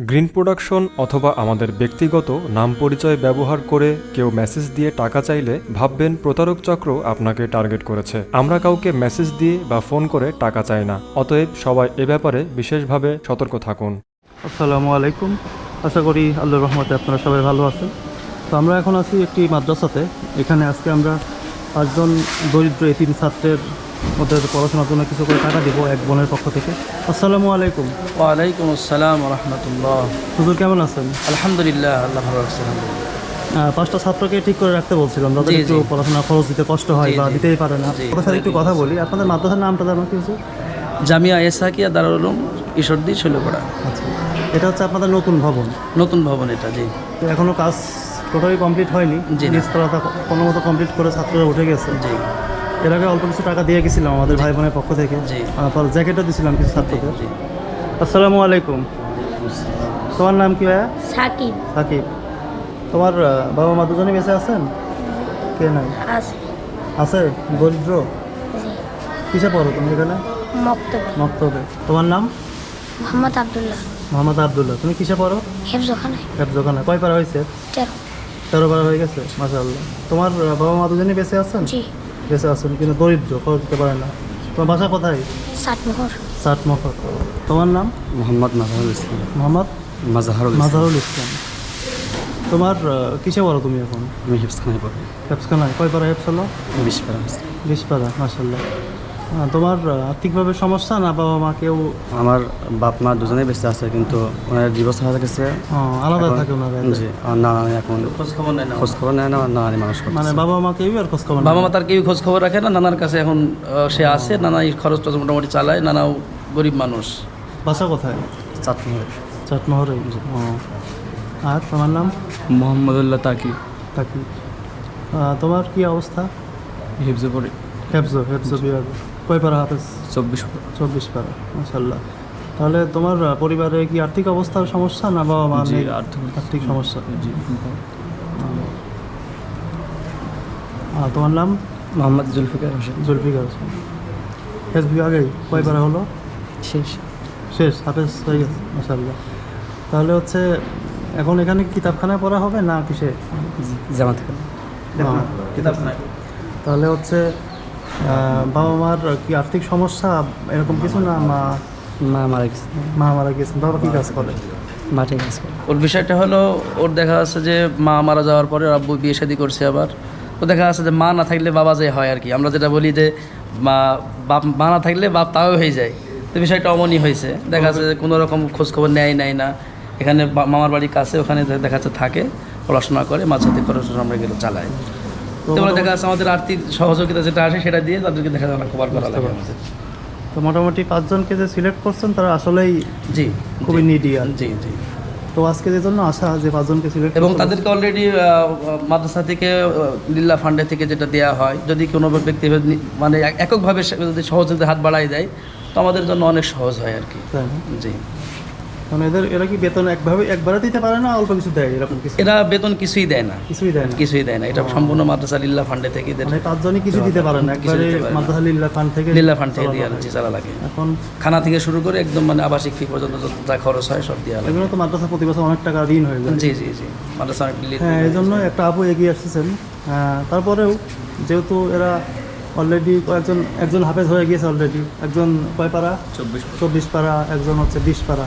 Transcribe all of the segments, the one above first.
Green production অথবা আমাদের ব্যক্তিগত নাম পরিচয় ব্যবহার করে কেউ মেসেজ দিয়ে টাকা চাইলে ভাববেন প্রতারক চক্র আপনাকে টার্গেট করেছে। আমরা কাউকে মেসেজ দিয়ে বা ফোন করে টাকা চাই না। অতএব সবাই এ ব্যাপারে বিশেষভাবে সতর্ক থাকুন। আসসালামু আলাইকুম। আশা করি আল্লাহর রহমতে আপনারা সবাই ভালো আছেন। তো আমরা এখন আছি একটি মাদ্রাসাতে। এখানে আজকে আমরা পাঁচজন দরিদ্র এতিম ছাত্রের ওদের পড়াশোনার জন্য কিছু করে টাকা দিব এক বোনের পক্ষ থেকে। আসসালামু আলাইকুম। ওয়ালাইকুম আসসালাম রহমতুল্লাহ। হুজুর কেমন আছেন? আলহামদুলিল্লাহ আল্লাহ ভালো আহ, পাঁচটা ছাত্রকে ঠিক করে রাখতে বলছিলাম যাদের একটু পড়াশোনা খরচ দিতে কষ্ট হয় বা দিতেই পারে না। ওদের সাথে একটু কথা বলি। আপনাদের মাদ্রাসার নামটা জানো কি হুজুর? জামিয়া এসাকিয়া দারুল উলুম ঈশ্বরদী শৈলপাড়া আচ্ছা। এটা হচ্ছে আপনাদের নতুন ভবন। নতুন ভবন এটা জি। তো এখনও কাজ টোটালি কমপ্লিট হয়নি। জি না। নিচতলাটা কোনো মতো কমপ্লিট করে ছাত্ররা উঠে গেছে। জি। এর আগে অল্প কিছু টাকা দিয়ে গেছিলাম আমাদের ভাই বোনের পক্ষ থেকে। জি। তারপর জ্যাকেটও দিয়েছিলাম কিছু ছাত্রদের। জি আসসালামু আলাইকুম। তোমার নাম কি ভাইয়া? সাকিব। সাকিব। তোমার বাবা মা দুজনে বেঁচে আছেন? কে নাই? আছে। আছে? দরিদ্র কিসে পড়ো তুমি এখানে? মক্তবে। মক্তবে। তোমার নাম? মোহাম্মদ আবদুল্লাহ। মোহাম্মদ আবদুল্লাহ। তুমি কিসে পড়ো? হেফজ ওখানে কয় পারা হয়েছে? তেরো। তেরো পারা হয়ে গেছে মাশাআল্লাহ। তোমার বাবা মা দুজনে বেঁচে আছেন? জি। বেঁচে আছেন কিন্তু দরিদ্র খরচ দিতে পারে না। তোমার বাসা কোথায়? সাতমহর সাতমহর তোমার নাম? মোহাম্মদ মাজহারুল ইসলাম। মোহাম্মদ? মাজহারুল মাজহারুল ইসলাম। তোমার কিসে বলো তুমি এখন? আমি হেফসখানায় পড়ি। হেফসখানায় কয় পারা হেফস হলো? বিশ পারা বিশ পারা মাসাল্লাহ তোমার আর্থিকভাবে সমস্যা না বাবা মা কেউ? আমার বাপ মা দুজনেই বেঁচে আছে কিন্তু ওনার ডিভোর্স হয়ে গেছে। আলাদা থাকে ওনারা জি আর না নানি এখন খোঁজ খবর নেয় না খোঁজ খবর নেয় না আর নানি মানুষ মানে বাবা মা কেউ আর খোঁজ খবর বাবা মা তার কেউ খোঁজ খবর রাখে না নানার কাছে এখন সে আসে নানা এই খরচ টরচ মোটামুটি চালায় নানাও গরিব মানুষ। বাসা কোথায়। চাটমোহরে ও। আর তোমার নাম? মোহাম্মদুল্লাহ তাকি। আহ, তোমার কি অবস্থা? হিফজে পড়ি হেফজো হেফজো বিভাগ। কয় পারা হাফেজ? চব্বিশ চব্বিশ পারা মাসাল্লাহ তাহলে তোমার পরিবারে কি আর্থিক অবস্থার সমস্যা না বাবা মা আর্থিক আর্থিক সমস্যা। জি আর তোমার নাম? মোহাম্মদ জুলফিকার হোসেন। জুলফিকার হোসেন। হেফজ বিভাগেই কয় পারা হলো? শেষ। শেষ হাফেজ হয়ে গেছে মাসাল্লাহ তাহলে হচ্ছে এখন এখানে কিতাবখানায় পড়া হবে না কিসে? জামাত খান না, তাহলে হচ্ছে বাবা মার কি আর্থিক সমস্যা এরকম কিছু না মা? মা মারা গেছে। মা মারা গেছেন বাবা কি কাজ করে? মাঠে কাজ করে। ওর বিষয়টা হলো ওর দেখা যাচ্ছে যে মা মারা যাওয়ার পরে ওর আব্বু বিয়ে শাদী করছে আবার। তো দেখা যাচ্ছে যে মা না থাকলে বাবা যে হয় আর কি। আমরা যেটা বলি যে মা বাপ মা না থাকলে বাপ তাও হয়ে যায়। তো বিষয়টা অমনই হয়েছে। দেখা যাচ্ছে যে কোনো রকম খোঁজখবর নেয় নেয় না। এখানে মামার বাড়ির কাছে ওখানে দেখা যাচ্ছে থাকে পড়াশোনা করে মাঝে সাথে পড়াশোনা আমরা গেলে চালাই। তো তো দেখা যাচ্ছে আমাদের আর্থিক সহযোগিতা যেটা আসে সেটা দিয়ে তাদেরকে দেখা যাচ্ছে কভার করা লাগে। তো মোটামুটি পাঁচজনকে যে সিলেক্ট করছেন তারা আসলেই জি খুবই নিডি আর জি জি। তো আজকে যে জন্য আশা যে পাঁচজনকে সিলেক্ট এবং তাদেরকে অলরেডি মাদ্রাসা থেকে লিল্লা ফান্ডে থেকে যেটা দেওয়া হয় যদি কোনো ব্যক্তি মানে এক- এককভাবে যদি সহযোগিতা হাত বাড়াই দেয় তো আমাদের জন্য অনেক সহজ হয় আর কি। জি। মানে এদের এরা কি বেতন একভাবে একবারে দিতে পারে না অল্প কিছু দেয় এরকম কিছু? এরা বেতন কিছুই দেয় না। কিছুই দেয় না? কিছুই দেয় না। এটা সম্পূর্ণ মাদ্রাসা লিল্লা ফান্ডে থেকে এদের মানে পাঁচজনই কিছু দিতে পারে না একবারে। মাদ্রাসা লিল্লা ফান্ড থেকে লিল্লা ফান্ড থেকে দিয়ে। চালা লাগে। এখন খানা থেকে শুরু করে একদম মানে আবাসিক ফি পর্যন্ত যত যা খরচ হয় সব এগুলো তো মাদ্রাসা প্রতি বছর অনেক টাকা ঋণ হয়ে যায়। জি জি জি। মাদ্রাসা অনেক হ্যাঁ এই জন্য একটা আপু এগিয়ে আসতেছেন তারপরেও যেহেতু এরা অলরেডি কয়েকজন একজন হাফেজ হয়ে গিয়েছে অলরেডি একজন কয় পারা চব্বিশ চব্বিশ পারা একজন হচ্ছে বিশ পারা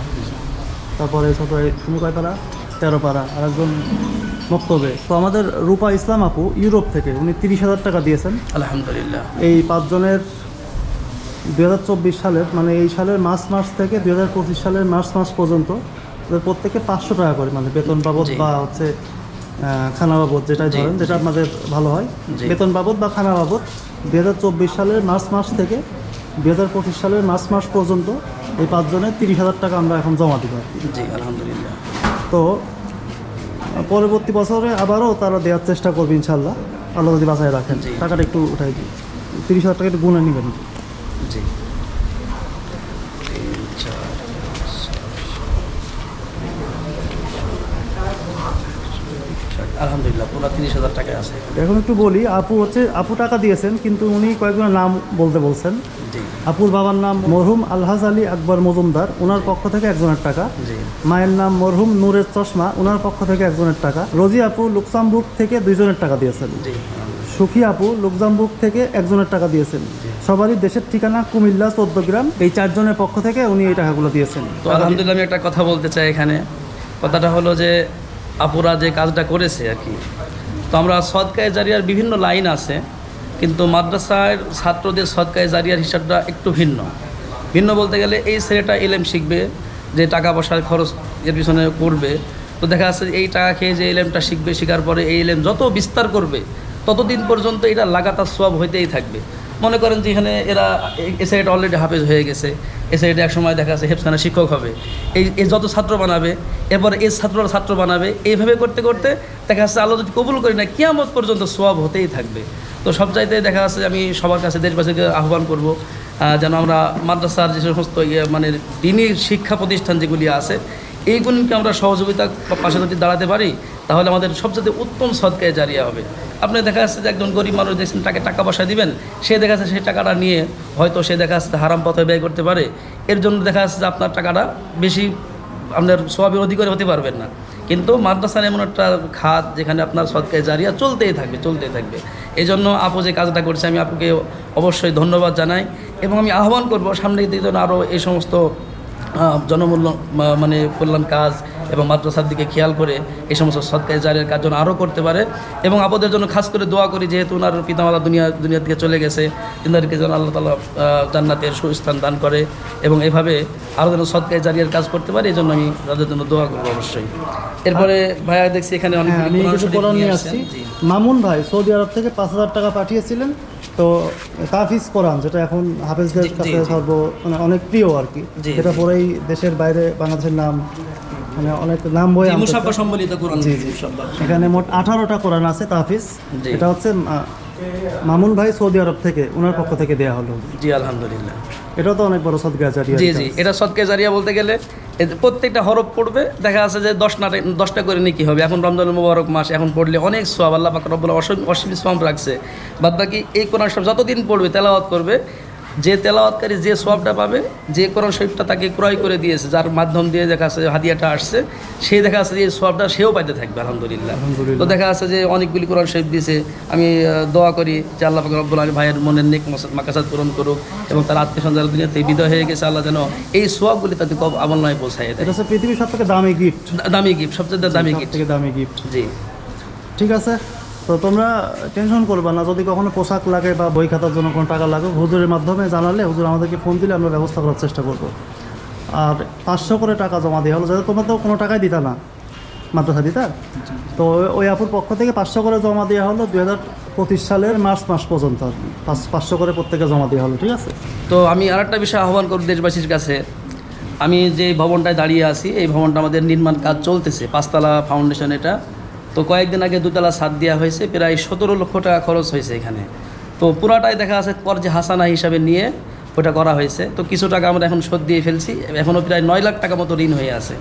তারপরে ছোট তুমি কয় পারা তেরো পারা। আর একজন বক্তব্যে তো আমাদের রূপা ইসলাম আপু ইউরোপ থেকে উনি তিরিশ হাজার টাকা দিয়েছেন। আলহামদুলিল্লাহ। এই পাঁচজনের দু হাজার চব্বিশ সালের মানে এই সালের মার্চ মাস থেকে দু হাজার পঁচিশ সালের মার্চ মাস পর্যন্ত ওদের প্রত্যেকে পাঁচশো টাকা করে মানে বেতন বাবদ বা হচ্ছে খানা বাবদ যেটাই ধরেন যেটা। আপনাদের ভালো হয়। বেতন বাবদ বা খানা বাবদ দু হাজার চব্বিশ সালের মার্চ মাস থেকে দু হাজার পঁচিশ সালের মার্চ মাস পর্যন্ত এই পাঁচজনের তিরিশ হাজার টাকা আমরা এখন জমা দিব জি আলহামদুলিল্লাহ। তো পরবর্তী বছরে আবারও তারা দেওয়ার চেষ্টা করবে ইনশাল্লাহ আল্লাহ যদি বাঁচায় রাখেন। টাকাটা একটু উঠাই দিই তিরিশ হাজার টাকা একটু গুনে নেবেন। জি। আলহামদুলিল্লাহ পুরো তিরিশ হাজার টাকা আছে। এখন একটু বলি আপু হচ্ছে আপু টাকা দিয়েছেন কিন্তু উনি কয়েকজনের নাম বলতে বলছেন। আপুর বাবার নাম মরহুম আলহাজ আলী আকবর মজুমদার ওনার পক্ষ থেকে একজনের টাকা। মায়ের নাম মরহুম নূরের চশমা ওনার পক্ষ থেকে একজনের টাকা। রোজি আপু লুকসামবুক থেকে দুইজনের টাকা দিয়েছেন। সুখী আপু লুকজামবুক থেকে একজনের টাকা দিয়েছেন। সবারই দেশের ঠিকানা কুমিল্লা চোদ্দ গ্রাম। এই চারজনের পক্ষ থেকে উনি এই টাকাগুলো দিয়েছেন। তো আলহামদুলিল্লাহ আমি একটা কথা বলতে চাই এখানে। কথাটা হলো যে আপুরা যে কাজটা করেছে আর কি। তো আমরা সদকায় জারিয়ার বিভিন্ন লাইন আছে। কিন্তু মাদ্রাসার ছাত্রদের সদকায় জারিয়ার হিসাবটা একটু ভিন্ন। ভিন্ন বলতে গেলে এই ছেলেটা এলেম শিখবে, যে টাকা পয়সার খরচ এর পিছনে করবে। তো দেখা যাচ্ছে এই টাকা খেয়ে যে এলএমটা শিখবে, শেখার পরে এই এলেম যত বিস্তার করবে, ততদিন পর্যন্ত এটা লাগাতার সব হইতেই থাকবে। মনে করেন যে এখানে এরা এ সাইডে অলরেডি হাফেজ হয়ে গেছে। এ সাইডে এক সময় দেখা যাচ্ছে হেফসানা শিক্ষক হবে। এই এই যত ছাত্র বানাবে, এরপর এই ছাত্ররা ছাত্র বানাবে, এইভাবে করতে করতে দেখা যাচ্ছে আল্লাহ যদি কবুল করি না কিয়ামত পর্যন্ত সোয়াব হতেই থাকবে। তো সব চাইতে দেখা যাচ্ছে আমি সবার কাছে দেশবাসীকে আহ্বান করব যেন আমরা মাদ্রাসার যে সমস্ত ইয়ে মানে দিনী শিক্ষা প্রতিষ্ঠান যেগুলি আছে, এইগুলিকে আমরা সহযোগিতা পাশে যদি দাঁড়াতে পারি, তাহলে আমাদের সবচেয়ে উত্তম সদকায় জারিয়া হবে। আপনি দেখা যাচ্ছে যে একজন গরিব মানুষ দেখছেন, তাকে টাকা পয়সা দিবেন, সে দেখা যাচ্ছে সেই টাকাটা নিয়ে হয়তো সে দেখা যাচ্ছে হারাম পথে ব্যয় করতে পারে, এর জন্য দেখা যাচ্ছে যে আপনার টাকাটা বেশি, আপনার সবাবের অধিকারী হতে পারবেন না। কিন্তু মাদ্রাসার এমন একটা খাত যেখানে আপনার সৎকায় জারিয়া চলতেই থাকবে চলতেই থাকবে। এই জন্য আপু যে কাজটা করছে, আমি আপুকে অবশ্যই ধন্যবাদ জানাই এবং আমি আহ্বান করব সামনে দিকে যেন আরও এই সমস্ত জনমূল্য মানে কল্যাণ কাজ এবং মাদ্রাসার দিকে খেয়াল করে এই সমস্ত সৎকার জারের কাজ যেন আরও করতে পারে। এবং আপনাদের জন্য খাস করে দোয়া করি যেহেতু ওনার পিতামাতা দুনিয়া দুনিয়া থেকে চলে গেছে তিনাদেরকে যেন আল্লাহ তালা জান্নাতের সুস্থান দান করে এবং এভাবে আরও যেন সৎকার জারিয়ার কাজ করতে পারে এই জন্য আমি তাদের জন্য দোয়া করব অবশ্যই। এরপরে ভাইয়া দেখছি এখানে অনেক হ্যাঁ মামুন ভাই সৌদি আরব থেকে পাঁচ হাজার টাকা পাঠিয়েছিলেন তো তাফিজ কোরআন যেটা এখন হাফেজদের জি, জি, কাছে সর্ব মানে অনেক প্রিয় আর কি যেটা পরেই দেশের বাইরে বাংলাদেশের নাম মানে অনেক নাম বই সম্বলিত কোরআন জি। এখানে মোট আঠারোটা কোরআন আছে তাফিজ জি। এটা হচ্ছে মামুন ভাই সৌদি আরব থেকে ওনার পক্ষ থেকে দেয়া হলো। জি আলহামদুলিল্লাহ। এটাও তো অনেক বড় সদগা জারি জি জি এটা সৎকে জারিয়া বলতে গেলে প্রত্যেকটা হরফ পড়বে দেখা যাচ্ছে যে দশ না দশটা করে নিয়ে কী হবে। এখন রমজান মুবারক মাস এখন পড়লে অনেক সোয়াব আল্লাহ পাক রব্বুল অসীম অসীম রাখছে। বাদ বাকি এই কোরআন সব যতদিন পড়বে তেলাওয়াত করবে যে তেলাওয়াতকারী যে সোয়াবটা পাবে যে কোরআন শরীফটা তাকে ক্রয় করে দিয়েছে যার মাধ্যম দিয়ে দেখা যাচ্ছে হাদিয়াটা আসছে সে দেখা যাচ্ছে যে এই সোয়াবটা সেও পাইতে থাকবে আলহামদুলিল্লাহ। তো দেখা যাচ্ছে যে অনেকগুলি কোরআন শরীফ দিয়েছে। আমি দোয়া করি যে আল্লাহ রব্বুল আলী ভাইয়ের মনের নেক মাকাসাদ পূরণ করুক এবং তার আত্মীয় সন্তান দুনিয়াতে বিদয় হয়ে গেছে। আল্লাহ যেন এই সোয়াবগুলি তাতে কব আমল নয় পৌঁছায় দেয়। এটা পৃথিবীর সব থেকে দামি গিফট দামি গিফট সবচেয়ে দামি গিফট থেকে দামি গিফট জি। ঠিক আছে। তো তোমরা টেনশন করবে না। যদি কখনো পোশাক লাগে বা বই খাতার জন্য কোনো টাকা লাগে, হুজুরের মাধ্যমে জানালে হুজুর আমাদেরকে ফোন দিলে আমরা ব্যবস্থা করার চেষ্টা করব। আর পাঁচশো করে টাকা জমা দেওয়া হলো, যাতে তোমরা তো কোনো টাকাই দিতা না। মাদ্রাসা দিতা? তো ওই- আপুর পক্ষ থেকে পাঁচশো করে জমা দেওয়া হলো হাজার পঁচিশ সালের মার্চ মাস পর্যন্ত। পাঁচ, পাঁচশো করে প্রত্যেকে জমা দেওয়া হলো, ঠিক আছে? তো আমি আর একটা বিষয় আহ্বান করব দেশবাসীর কাছে। আমি যে ভবনটায় দাঁড়িয়ে আছি, এই ভবনটা আমাদের নির্মাণ কাজ চলতেছে। পাঁচতলা ফাউন্ডেশন এটা। তো কয়েকদিন আগে দুতলা ছাদ দেওয়া হয়েছে, প্রায় সতেরো লক্ষ টাকা খরচ হয়েছে এখানে। তো পুরাটাই দেখা আছে কর্জে হাসানা হিসাবে নিয়ে ওটা করা হয়েছে। তো কিছু টাকা আমরা এখন শোধ দিয়ে ফেলছি। এখনও প্রায় নয় লাখ টাকা মতো ঋণ হয়ে আছে।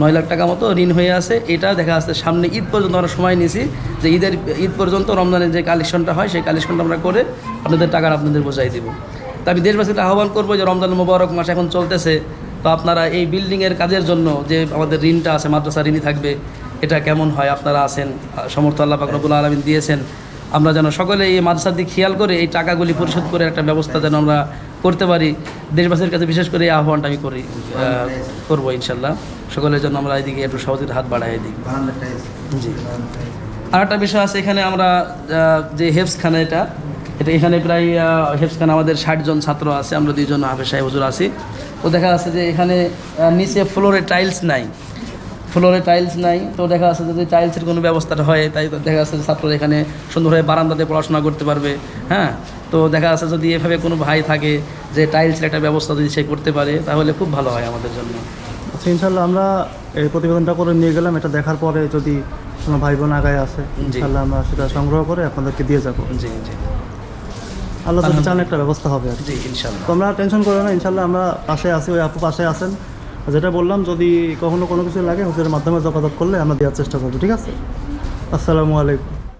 নয় লাখ টাকা মতো ঋণ হয়ে আছে। এটা দেখা যাচ্ছে সামনে ঈদ পর্যন্ত আমরা সময় নিয়েছি যে ঈদের ঈদ পর্যন্ত রমজানের যে কালেকশনটা হয়, সেই কালেকশনটা আমরা করে আপনাদের টাকা আপনাদের বোঝাই দেবো। তা আমি দেশবাসীকে আহ্বান করব যে রমজান মোবারক মাস এখন চলতেছে। তো আপনারা এই বিল্ডিংয়ের কাজের জন্য যে আমাদের ঋণটা আছে মাদ্রাসা ঋণই থাকবে এটা কেমন হয়, আপনারা আছেন, সমর্থ আল্লাহ পাকরবুল আলমিন দিয়েছেন। আমরা যেন সকলে এই মাদ্রাসার দিকে খেয়াল করে এই টাকাগুলি পরিশোধ করে একটা ব্যবস্থা যেন আমরা করতে পারি। দেশবাসীর কাছে বিশেষ করে এই আহ্বানটা আমি করি করব ইনশাল্লাহ সকলের জন্য আমরা এদিকে একটু সহজের হাত বাড়াই দিই জি। আর একটা বিষয় আছে, এখানে আমরা যে হেফসখানা এটা এটা এখানে প্রায় হেফসখানা আমাদের ষাট জন ছাত্র আছে, আমরা দুইজন হাফেজ সাহেব হুজুর আছি। ও দেখা যাচ্ছে যে এখানে নিচে ফ্লোরে টাইলস নাই। ফ্লোরে টাইলস নাই তো দেখা যাচ্ছে যদি টাইলসের কোনো ব্যবস্থাটা হয় তাই দেখা যাচ্ছে যে ছাত্ররা এখানে সুন্দরভাবে বারান্দাতে পড়াশোনা করতে পারবে হ্যাঁ? তো দেখা যাচ্ছে যদি এভাবে কোনো ভাই থাকে যে টাইলসের একটা ব্যবস্থা যদি সে করতে পারে তাহলে খুব ভালো হয় আমাদের জন্য। আচ্ছা ইনশাল্লাহ আমরা এই প্রতিবেদনটা করে নিয়ে গেলাম এটা দেখার পরে যদি কোনো ভাই বোন আগায় আসে ইনশাল্লাহ আমরা সেটা সংগ্রহ করে আপনাদেরকে দিয়ে যাব। জি জি। আল্লাহ চান একটা ব্যবস্থা হবে আর কি। জি ইনশাল্লাহ তোমরা টেনশন করো না ইনশাল্লাহ আমরা পাশে আছি ওই আপু পাশে আছেন। আর যেটা বললাম, যদি কখনো কোনো কিছু লাগে হুজুরের মাধ্যমে যোগাযোগ করলে আমরা দেওয়ার চেষ্টা করব, ঠিক আছে? আসসালামু আলাইকুম।